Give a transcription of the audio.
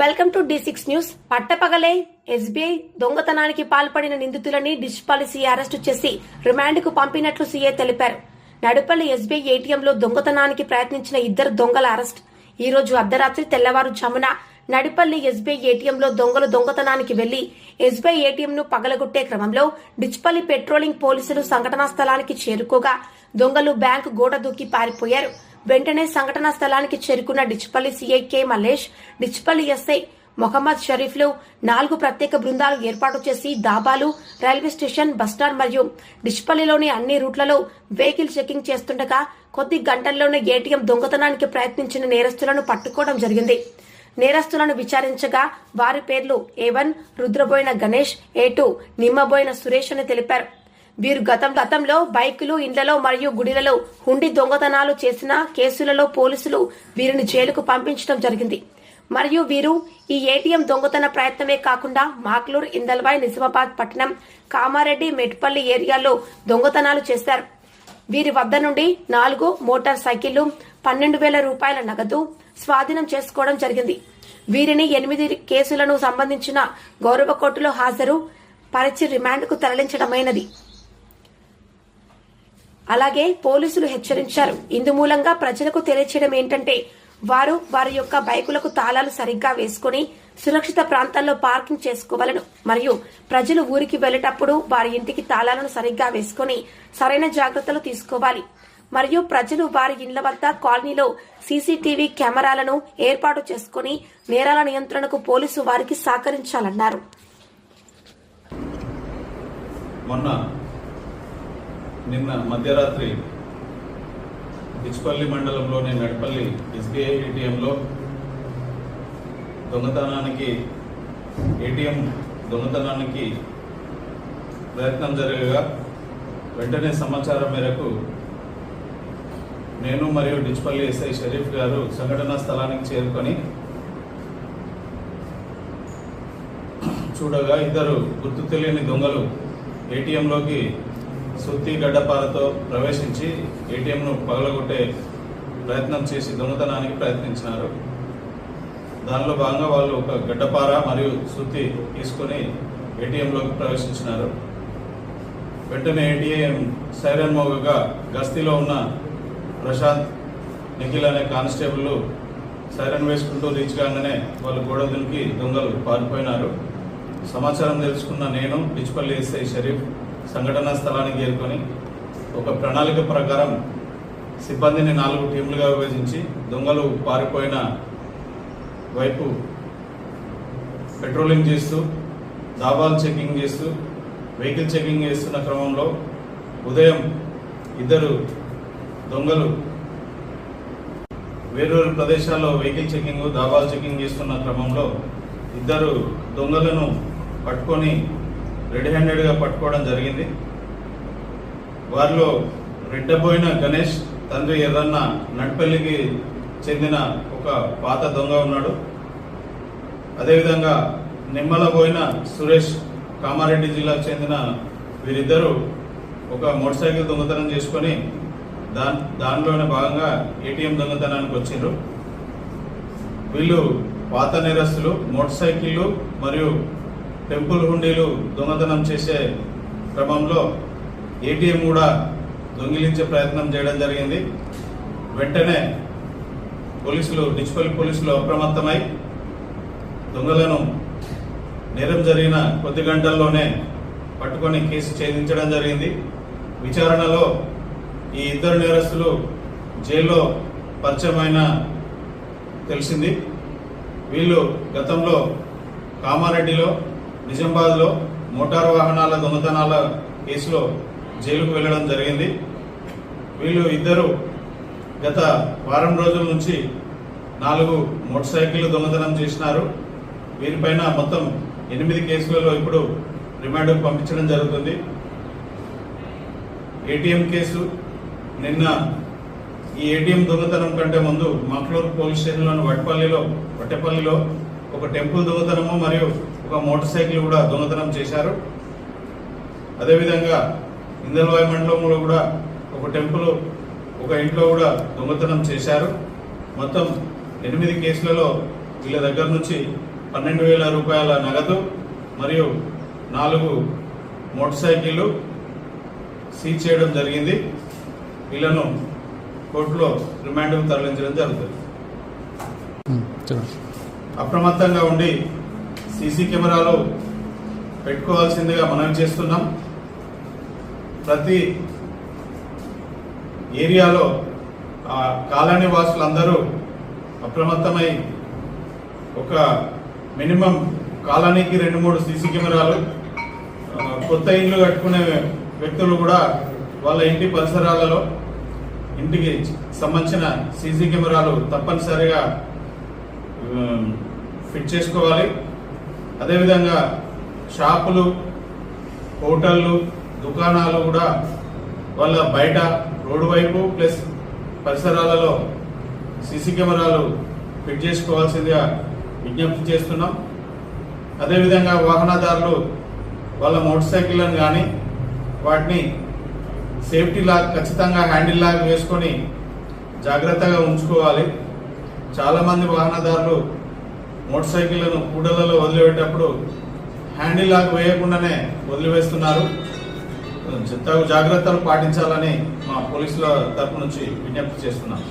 Welcome to the six news. పట్టపగలే SBI దొంగతనానికి పాల్పడిన నిందితులని డిష్పాలి సీఏ అరెస్టు చేసి రిమాండ్కు పంపినట్లు సీఏ తెలిపారు. నడుపల్లి ఎస్బీఐ ఏటీఎంలో దొంగతనానికి ప్రయత్నించిన ఇద్దరు దొంగల అరెస్ట్. ఈ రోజు అర్ధరాత్రి తెల్లవారుజామున నడిపల్లి ఎస్బీఐ ఏటీఎంలో దొంగలు దొంగతనానికి వెళ్ళి ఎస్బీఐ ఏటీఎంను పగలగొట్టే క్రమంలో డిచ్పల్లి పెట్రోలింగ్ పోలీసులు సంఘటనా స్థలానికి చేరుకోగా దొంగలు బ్యాంకు గోడ దూకి పారిపోయారు. వెంటనే సంఘటనా స్థలానికి చేరుకున్న Dichpally CI K Mallesh Dichpally SI Mohammed షరీఫ్లు నాలుగు ప్రత్యేక బృందాలు ఏర్పాటు చేసి దాబాలు రైల్వే స్టేషన్ బస్టాండ్ మరియు డిచ్పల్లిలోని అన్ని రూట్లలో వెహికల్ చెకింగ్ చేస్తుండగా కొద్ది గంటల్లోనే ఏటీఎం దొంగతనానికి ప్రయత్నించిన నేరస్తులను పట్టుకోవడం జరిగింది. నేరస్తులను విచారించగా వారి పేర్లు A one Rudraboina Ganesh A two Nimmaboina Suresh అని తెలిపారు. వీరు గతం గతంలో బైకులు ఇండ్లలో మరియు గుడిలలో హుండి దొంగతనాలు చేసిన కేసులలో పోలీసులు వీరిని జైలుకు పంపించడం జరిగింది. మరియు వీరు ఈ ఏటీఎం దొంగతన ప్రయత్నమే కాకుండా మాక్లూర్ ఇందల్వాయ్ నిజామాబాద్ పట్టణం కామారెడ్డి మెట్పల్లి ఏరియాలో దొంగతనాలు చేశారు. వీరి వద్ద నుండి నాలుగు మోటార్ సైకిళ్ళు పన్నెండు వేల రూపాయల నగదు స్వాధీనం చేసుకోవడం జరిగింది. వీరిని ఎనిమిది కేసులను సంబంధించిన గౌరవ కోర్టులో హాజరు పరిచి రిమాండ్కు తరలించడమైనది. అలాగే పోలీసులు హెచ్చరించారు. ఇందు మూలంగా ప్రజలకు తెలియచేయడం ఏంటంటే వారు వారి యొక్క బైకులకు తాళాలు సరిగ్గా వేసుకుని సురక్షిత ప్రాంతాల్లో పార్కింగ్ చేసుకోవాలను. మరియు ప్రజలు ఊరికి వెళ్ళేటప్పుడు వారి ఇంటికి తాళాలను సరిగ్గా వేసుకుని సరైన జాగ్రత్తలు తీసుకోవాలి. మరియు ప్రజలు వారి ఇండ్ల వద్ద కాలనీలో సీసీటీవీ కెమెరాలను ఏర్పాటు చేసుకుని నేరాల నియంత్రణకు పోలీసు వారికి సహకరించాలన్నారు. మొన్న నిన్న మధ్యరాత్రి బిచ్పల్లి మండలంలోని నడిపల్లి ఎస్బీఐ ఏటీఎంలో దొంగతనానికి ఏటీఎం దొంగతనానికి ప్రయత్నం జరగగా వెంటనే సమాచారం మేరకు నేను మరియు డిచ్పల్లి ఎస్ఐ షరీఫ్ గారు సంఘటనా స్థలానికి చేరుకొని చూడగా ఇద్దరు గుర్తు తెలియని దొంగలు ఏటీఎంలోకి సుత్తి గడ్డపారతో ప్రవేశించి ఏటీఎంను పగలగొట్టే ప్రయత్నం చేసి దొంగతనానికి ప్రయత్నించినారు. దానిలో భాగంగా వాళ్ళు ఒక గడ్డపార మరియు సుత్తి తీసుకొని ఏటీఎంలోకి ప్రవేశించినారు. వెంటనే ఏటీఎం సైరన్ మోగగా గస్తీలో ఉన్న ప్రశాంత్ నిఖిల్ అనే కానిస్టేబుల్ సైరన్ వేసుకుంటూ రీచ్ కాగానే వాళ్ళు గోడ దొంగలు పారిపోయినారు. సమాచారం తెలుసుకున్న నేను పిచ్చిపల్లి ఎస్ఐ షరీఫ్ సంఘటనా స్థలానికి చేరుకొని ఒక ప్రణాళిక ప్రకారం సిబ్బందిని నాలుగు టీములుగా విభజించి దొంగలు పారిపోయిన వైపు పెట్రోలింగ్ చేస్తూ దాబాలు చెకింగ్ చేస్తూ వెహికల్ చెకింగ్ చేస్తున్న క్రమంలో ఉదయం ఇద్దరు దొంగలు వేర్వేరు ప్రదేశాల్లో వెహికల్ చెకింగ్ దాబాలు చెకింగ్ చేస్తున్న క్రమంలో ఇద్దరు దొంగలను పట్టుకొని రెడ్ హ్యాండెడ్గా పట్టుకోవడం జరిగింది. వారిలో రెడ్డబోయిన గణేష్ తండ్రి ఎర్రన్న నడ్పల్లికి చెందిన ఒక పాత దొంగ ఉన్నాడు. అదేవిధంగా నిమ్మలబోయిన సురేష్ కామారెడ్డి జిల్లాకు చెందిన వీరిద్దరూ ఒక మోటార్ సైకిల్ దొంగతనం చేసుకొని దాన్ దానిలోనే భాగంగా ఏటీఎం దొంగతనానికి వచ్చారు వీళ్ళు పాత నేరస్తులు మోటార్ సైకిళ్ళు మరియు టెంపుల్ హుండీలు దొంగతనం చేసే క్రమంలో ఏటీఎం కూడా దొంగిలించే ప్రయత్నం చేయడం జరిగింది. వెంటనే పోలీసులు డిజిపల్ పోలీసులు అప్రమత్తమై దొంగలను నేరం జరిగిన కొద్ది గంటల్లోనే పట్టుకొని కేసు ఛేదించడం జరిగింది. విచారణలో ఈ ఇద్దరు నేరస్తులు జైల్లో పరిచయమైన తెలిసింది. వీళ్ళు గతంలో కామారెడ్డిలో నిజామాబాద్లో మోటారు వాహనాల దొంగతనాల కేసులో జైలుకు వెళ్ళడం జరిగింది. వీళ్ళు ఇద్దరు గత వారం రోజుల నుంచి నాలుగు మోటార్ సైకిల్ దొంగతనం చేసినారు. వీరిపైన మొత్తం ఎనిమిది కేసులలో ఇప్పుడు రిమాండ్కు పంపించడం జరుగుతుంది. ATM case. నిన్న ఈ ఏటీఎం దొంగతనం కంటే ముందు మక్లూరు పోలీస్ స్టేషన్లోని వట్పల్లిలో వట్టపల్లిలో ఒక టెంపుల్ దొంగతనము మరియు ఒక మోటార్ సైకిల్ కూడా దొంగతనం చేశారు. అదేవిధంగా ఇందల్వాయి మండలంలో కూడా ఒక టెంపుల్ ఒక ఇంట్లో కూడా దొంగతనం చేశారు. మొత్తం ఎనిమిది కేసులలో వీళ్ళ దగ్గర నుంచి పన్నెండు వేల రూపాయల నగదు మరియు నాలుగు మోటార్ సైకిళ్ళు సీజ్ చేయడం జరిగింది. వీళ్ళను కోర్టులో రిమాండ్కు తరలించడం జరుగుతుంది. అప్రమత్తంగా ఉండి సీసీ కెమెరాలు పెట్టుకోవాల్సిందిగా మనవి చేస్తున్నాం. ప్రతి ఏరియాలో ఆ కాలనీ వాసులందరూ అప్రమత్తమై ఒక మినిమం కాలనీకి రెండు మూడు సీసీ కెమెరాలు కొత్త ఇండ్లు కట్టుకునే వ్యక్తులు కూడా వాళ్ళ ఇంటి పరిసరాలలో ఇంటికి సంబంధించిన సీసీ కెమెరాలు తప్పనిసరిగా ఫిట్ చేసుకోవాలి. అదేవిధంగా షాపులు హోటళ్ళు దుకాణాలు కూడా వాళ్ళ బయట రోడ్డు వైపు ప్లస్ పరిసరాలలో సీసీ కెమెరాలు ఫిట్ చేసుకోవాల్సిందిగా విజ్ఞప్తి చేస్తున్నాం. అదేవిధంగా వాహనదారులు వాళ్ళ మోటార్ సైకిళ్ళను కానీ వాటిని సేఫ్టీ లాగ్ ఖచ్చితంగా హ్యాండిల్ లాగ్ వేసుకొని జాగ్రత్తగా ఉంచుకోవాలి. చాలామంది వాహనదారులు మోటార్ సైకిళ్ళను కూడలలో వదిలిపెట్టేటప్పుడు హ్యాండిల్ లాగ్ వేయకుండానే వదిలివేస్తున్నారు. తగు జాగ్రత్తలు పాటించాలని మా పోలీసుల తరపు నుంచి విజ్ఞప్తి చేస్తున్నాం.